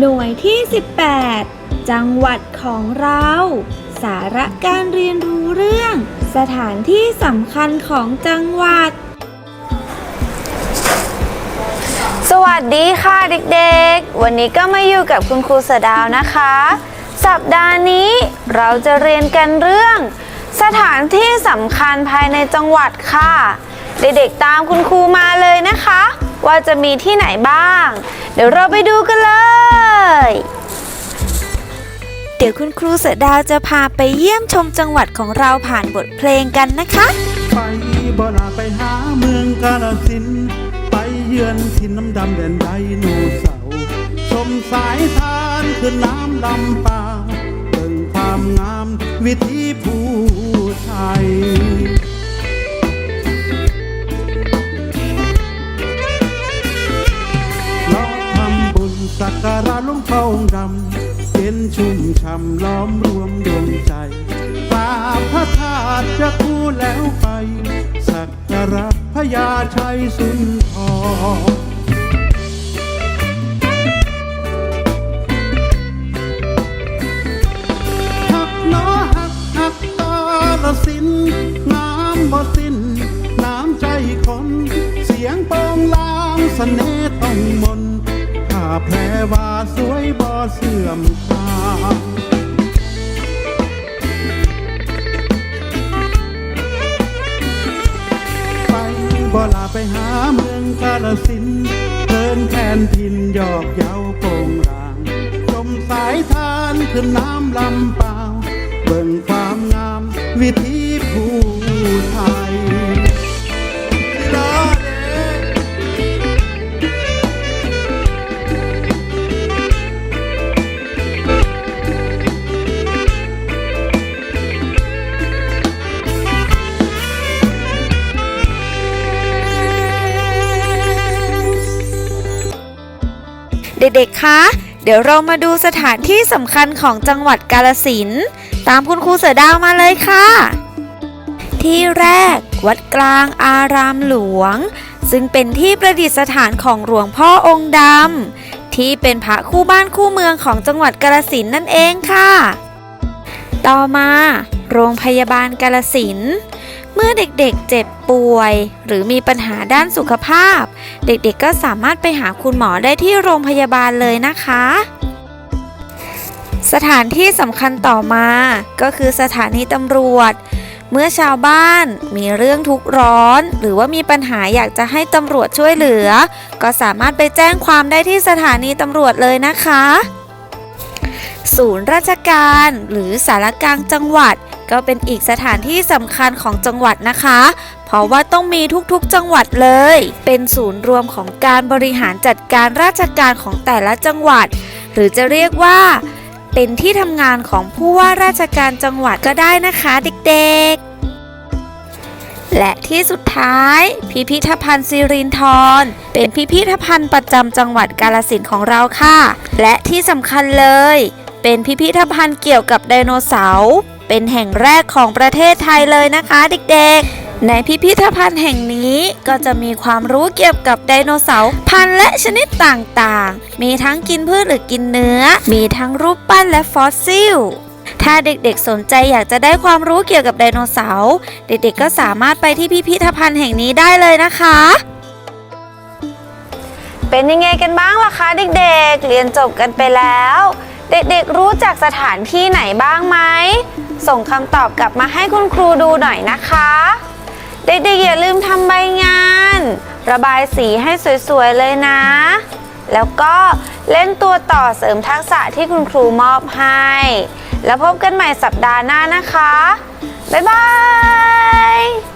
หน่วยที่ 18 จังหวัดของเรา สาระการเรียนรู้เรื่อง สถานที่สำคัญของจังหวัด สวัสดีค่ะเด็กๆ วันนี้ก็มาอยู่กับคุณครูสดาวนะคะ สัปดาห์นี้เราจะเรียนกันเรื่อง สถานที่สำคัญภายในจังหวัดค่ะ เด็กๆตามคุณครูมาเลยนะคะ ว่าจะมีที่ไหนบ้าง เดี๋ยวเราไปดูกันเลย เดี๋ยวคุณครูเสือดาวจะพาไปเยี่ยมชมจังหวัดของเราผ่านบทเพลงกันนะคะ ไปบ่ลาไปหาเมืองกาลสิน ไปเยือนถิ่นน้ำดำแดนไดโนเสาร์ชมสายทานขึ้นน้ำลำปาเบิ่งความงามวิถีผู้ไทย การะหลวงพ่อองค์ดำเย็นชุ่มช่ำล้อมรวมดวงใจกราพระธาตุจะคู่แล้วไป สักการะพญาชัยสุนทรหักน้อหักหักตาละสินน้ำบ่สิ้นน้ำใจคน เสียงโปองลางสเสน่ห์ต้องมนถ้าแพรว่าสวย เสื่อมคลาไปบ่ลาไปหาเมืองกาลสินเพลินแทนทินยอกเย้าโปงรางจมสายทานขึ้นน้ำลำเปล่า เบิ่งความงามวิถีผู้ เด็กๆ คะ เดี๋ยวเรามาดูสถานที่สำคัญของจังหวัดกาลสิน ตามคุณครูเสือดาวมาเลยค่ะ ที่แรก วัดกลางอารามหลวง ซึ่งเป็นที่ประดิษฐานของหลวงพ่อองค์ดำที่เป็นพระคู่บ้านคู่เมืองของจังหวัดกาลสินนั่นเองค่ะ ต่อมา โรงพยาบาลกาลสิน เมื่อเด็กๆเจ็บป่วย หรือมีปัญหาด้านสุขภาพ เด็กๆก็สามารถไปหาคุณหมอได้ที่โรงพยาบาลเลยนะคะ สถานที่สำคัญต่อมาก็คือสถานีตำรวจ เมื่อชาวบ้านมีเรื่องทุกข์ร้อน หรือว่ามีปัญหาอยากจะให้ตำรวจช่วยเหลือ ก็สามารถไปแจ้งความได้ที่สถานีตำรวจเลยนะคะ ศูนย์ราชการหรือสารกลางจังหวัด ก็เป็นอีกสถานที่สำคัญของจังหวัดนะคะ เพราะว่าต้องมีทุกๆจังหวัดเลย เป็นศูนย์รวมของการบริหารจัดการราชการของแต่ละจังหวัด หรือจะเรียกว่า เป็นที่ทำงานของผู้ว่าราชการจังหวัดก็ได้นะคะเด็กๆ และที่สุดท้าย พิพิธภัณฑ์สิรินธรเป็นพิพิธภัณฑ์ประจำจังหวัดกาลสินของเราค่ะ และที่สำคัญเลย เป็นพิพิธภัณฑ์เกี่ยวกับไดโนเสาร์ เป็นแห่งแรกของประเทศไทยเลยนะคะเด็กๆ ในพิพิธภัณฑ์แห่งนี้ก็จะมีความรู้เกี่ยวกับไดโนเสาร์พันธุ์และชนิดต่างๆ มีทั้งกินพืชหรือกินเนื้อ มีทั้งรูปปั้นและฟอสซิลถ้าเด็กๆ สนใจอยากจะได้ความรู้เกี่ยวกับไดโนเสาร์เด็กๆ ก็สามารถไปที่พิพิธภัณฑ์แห่งนี้ได้เลยนะคะ เป็นยังไงกันบ้างล่ะคะเด็กๆ เรียนจบกันไปแล้ว เด็กๆรู้จักสถานที่ไหนบ้างไหม ส่งคำตอบกลับมาให้คุณครูดูหน่อยนะคะ เด็กๆอย่าลืมทำใบงาน ระบายสีให้สวยๆเลยนะ แล้วก็เล่นตัวต่อเสริมทักษะที่คุณครูมอบให้ แล้วพบกันใหม่สัปดาห์หน้านะคะ บ๊ายบาย